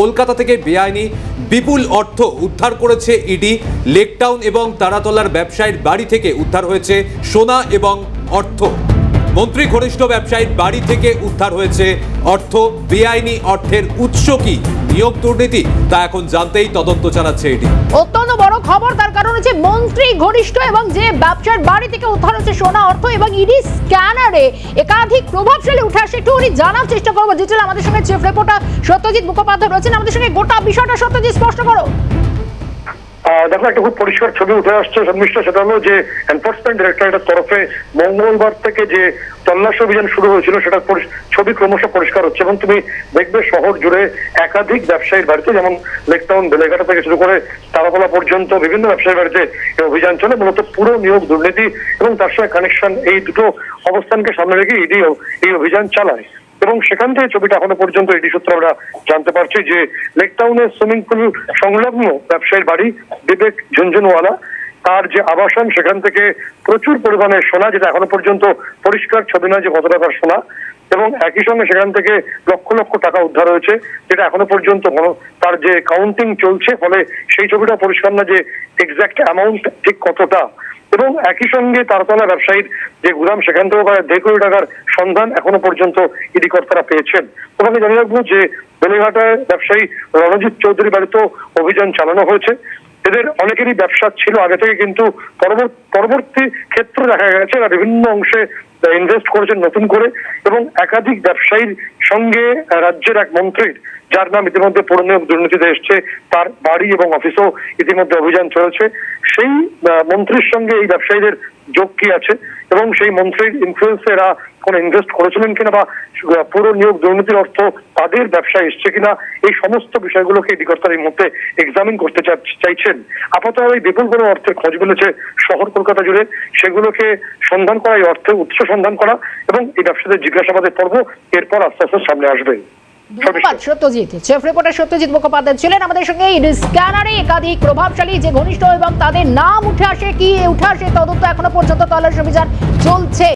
কলকাতা থেকে বেআইনি বিপুল অর্থ উদ্ধার করেছে ইডি, লেকটাউন এবং তারাতলার ব্যবসায়ীর বাড়ি থেকে উদ্ধার হয়েছে সোনা এবং অর্থ। মন্ত্রী ঘনিষ্ঠ ব্যবসায়ীর বাড়ি থেকে উদ্ধার হয়েছে অর্থ। বেআইনি অর্থের উৎস কি? নিয়োগ দুর্নীতি? তা এখন জানতেই তদন্ত চালাচ্ছে এটি খবর, তার কারণ হচ্ছে মন্ত্রী ঘনিষ্ঠ এবং যে ব্যবসার বাড়ি থেকে উদ্ধার হচ্ছে সোনা অর্থ এবং ইডি স্ক্যানারে একাধিক প্রভাবশালী উঠে আসে, একটু উনি জানার চেষ্টা করব। ডিটেল আমাদের সঙ্গে চিফ রিপোর্টার সত্যজিৎ মুখোপাধ্যায় রয়েছেন। আমাদের সঙ্গে গোটা বিষয়টা সত্যজিৎ, স্পষ্ট করো। দেখো, একটা খুব পরিষ্কার ছবি উঠে আসছে শর্মিষ্ঠা সেটা হলো যে এনফোর্সমেন্ট ডিরেক্টরেটের তরফে মঙ্গলবার থেকে যে তল্লাশ অভিযান শুরু হয়েছিল সেটা ছবি ক্রমশ পরিষ্কার হচ্ছে এবং তুমি দেখবে শহর জুড়ে একাধিক ব্যবসায়ীর বাড়িতে, যেমন লেকটাউন, বেলেঘাটা থেকে শুরু করে তারাতলা পর্যন্ত বিভিন্ন ব্যবসায়ীর বাড়িতে অভিযান চলে, মূলত পুরো নিয়োগ দুর্নীতি এবং তার সঙ্গে কানেকশন এই দুটো অবস্থানকে সামনে রেখে ইডি এই অভিযান চালায়। এবং সেখান থেকে ছবিটা এখনও পর্যন্ত এটি সূত্রে আমরা জানতে পারছি যে লেক টাউনের সুইমিং পুল সংলগ্ন ব্যবসায়ীর বাড়ি বিবেক ঝুনঝুনওয়ালা। তার যে আবাসন, সেখান থেকে প্রচুর পরিমাণে সোনা, যেটা এখনও পর্যন্ত পরিষ্কার ছবি নয় যে কত টাকার সোনা এবং একই সঙ্গে সেখান থেকে লক্ষ লক্ষ টাকা উদ্ধার হয়েছে, যেটা এখনও পর্যন্ত তার যে কাউন্টিং চলছে, ফলে সেই ছবিটা পরিষ্কার না যে এক্সাক্ট অ্যামাউন্ট ঠিক কতটা। এবং একই সঙ্গে তারতলা ব্যবসায়ীর যে গুদাম, সেখান থেকেও প্রায় দেড় কোটি টাকার সন্ধান এখনও পর্যন্ত ইডি কর্তারা পেয়েছেন। তোমাকে জানিয়ে রাখব যে বেলেঘাটায় ব্যবসায়ী রণজিৎ চৌধুরী বাড়িতেও অভিযান চালানো হয়েছে। এদের অনেকেরই ব্যবসা ছিল, আগে থেকে কিন্তু পরবর্তী ক্ষেত্রে দেখা গেছে বিভিন্ন অংশে ইনভেস্ট করেছেন নতুন করে এবং একাধিক ব্যবসায়ীর সঙ্গে রাজ্যের এক মন্ত্রীর, যার নাম ইতিমধ্যে পুরনিয়োগ দুর্নীতিতে এসছে, তার বাড়ি এবং অফিসেও ইতিমধ্যে অভিযান চলেছে। সেই মন্ত্রীর সঙ্গে এই ব্যবসায়ীদের যোগ কি আছে এবং সেই মন্ত্রীর ইনফ্লুয়েন্সে এরা কোনো ইনভেস্ট করেছিলেন কিনা বা পুরো নিয়োগ দুর্নীতির অর্থ তাদের ব্যবসায় এসছে কিনা, এই সমস্ত বিষয়গুলোকে ডিকর্তার এই মুহূর্তে এক্সামিন করতে চাইছেন। আপাতত এই বিপুল কোনো অর্থের খোঁজ মিলেছে শহর কলকাতা জুড়ে। সেগুলোকে সন্ধান করা, এই অর্থের উৎস সন্ধান করা এবং এই ব্যবসাদের জিজ্ঞাসাবাদের পর্ব এরপর আস্তে আস্তে সামনে আসবে। ধন্যবাদ সত্যজিৎ। চেফ রিপোর্টার সত্যজিৎ মুখোপাধ্যায় ছিলেন আমাদের সঙ্গে। এই স্ক্যানারে একাধিক প্রভাবশালী যে ঘনিষ্ঠ এবং তাদের নাম উঠে আসে কি উঠে আসে তদন্ত এখনও পর্যন্ত তল্লাশি অভিযান চলছে।